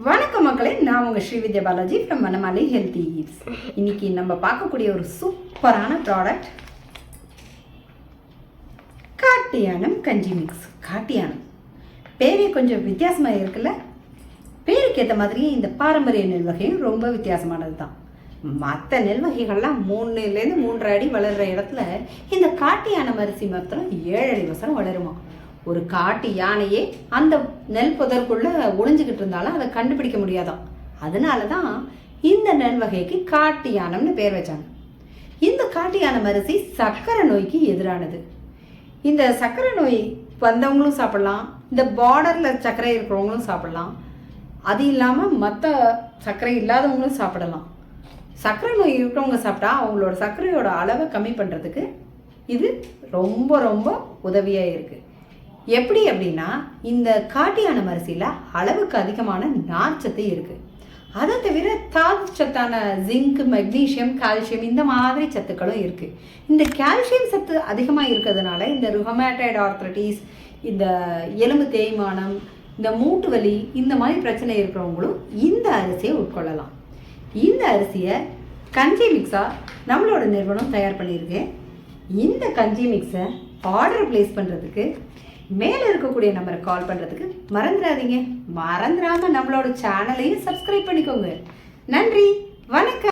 வணக்கம் மக்களே நான் உங்கள் Srividya Balaji from Manamalai healthy eats இன்னைக்கு நம்ம பார்க்கக்கூடிய ஒரு சூப்பரான ப்ராடக்ட் காட்டியானம் கஞ்சி மிக்ஸ் காட்டியானம் பேரே கொஞ்சம் வித்தியாசமாக இருக்குல்ல? பேருக்கு ஏற்ற மாதிரியே இந்த பாரம்பரிய நெல் வகையும் ரொம்ப வித்தியாசமானது தான். மற்ற நெல் வகைகள்லாம் மூணுலேருந்து மூன்றரை அடி வளர்கிற இடத்துல இந்த காட்டியானம் அரிசி மாத்திரம் ஏழு அடி வசரம் வளருமா? ஒரு காட்டு யானையே அந்த நெல் புதற்குள்ள ஒளிஞ்சுக்கிட்டு இருந்தாலும் அதை கண்டுபிடிக்க முடியாதான். அதனால தான் இந்த நெல் வகைக்கு காட்டு யானம்னு பேர் வச்சாங்க. இந்த காட்டு யானை அரிசி சர்க்கரை நோய்க்கு எதிரானது. இந்த சர்க்கரை நோய் வந்தவங்களும் சாப்பிடலாம். இந்த பார்டரில் சர்க்கரை இருக்கிறவங்களும் சாப்பிடலாம். அது இல்லாமல் மற்ற சர்க்கரை இல்லாதவங்களும் சாப்பிடலாம். சர்க்கரை நோய் இருக்கிறவங்க சாப்பிட்டா அவங்களோட சர்க்கரையோட அளவை கம்மி பண்ணுறதுக்கு இது ரொம்ப ரொம்ப உதவியாக இருக்குது எப்படி அப்படின்னா இந்த காட்டியான அரிசியில் அளவுக்கு அதிகமான நார்ச்சத்து இருக்குது அதை தவிர தாது சத்தான ஜிங்க் மெக்னீஷியம் கால்சியம் இந்த மாதிரி சத்துக்களும் இருக்குது இந்த கால்சியம் சத்து அதிகமாக இருக்கிறதுனால இந்த ருகமேட்டைட் ஆர்த்ரட்டிஸ் இந்த எலும்பு தேய்மானம் இந்த மூட்டு வலி இந்த மாதிரி பிரச்சனை இருக்கிறவங்களும் இந்த அரிசியை உட்கொள்ளலாம். இந்த அரிசியை கஞ்சி மிக்ஸாக நம்மளோட நிறுவனம் தயார் பண்ணியிருக்கு. இந்த கஞ்சி மிக்ஸை ஆர்டர் ப்ளேஸ் பண்ணுறதுக்கு மேலே இருக்கக்கூடிய நம்பரை கால் பண்ணுறதுக்கு மறந்துடாதீங்க. மறந்துடாமல் நம்மளோட சேனலையும் சப்ஸ்கிரைப் பண்ணிக்கோங்க. நன்றி. வணக்கம்.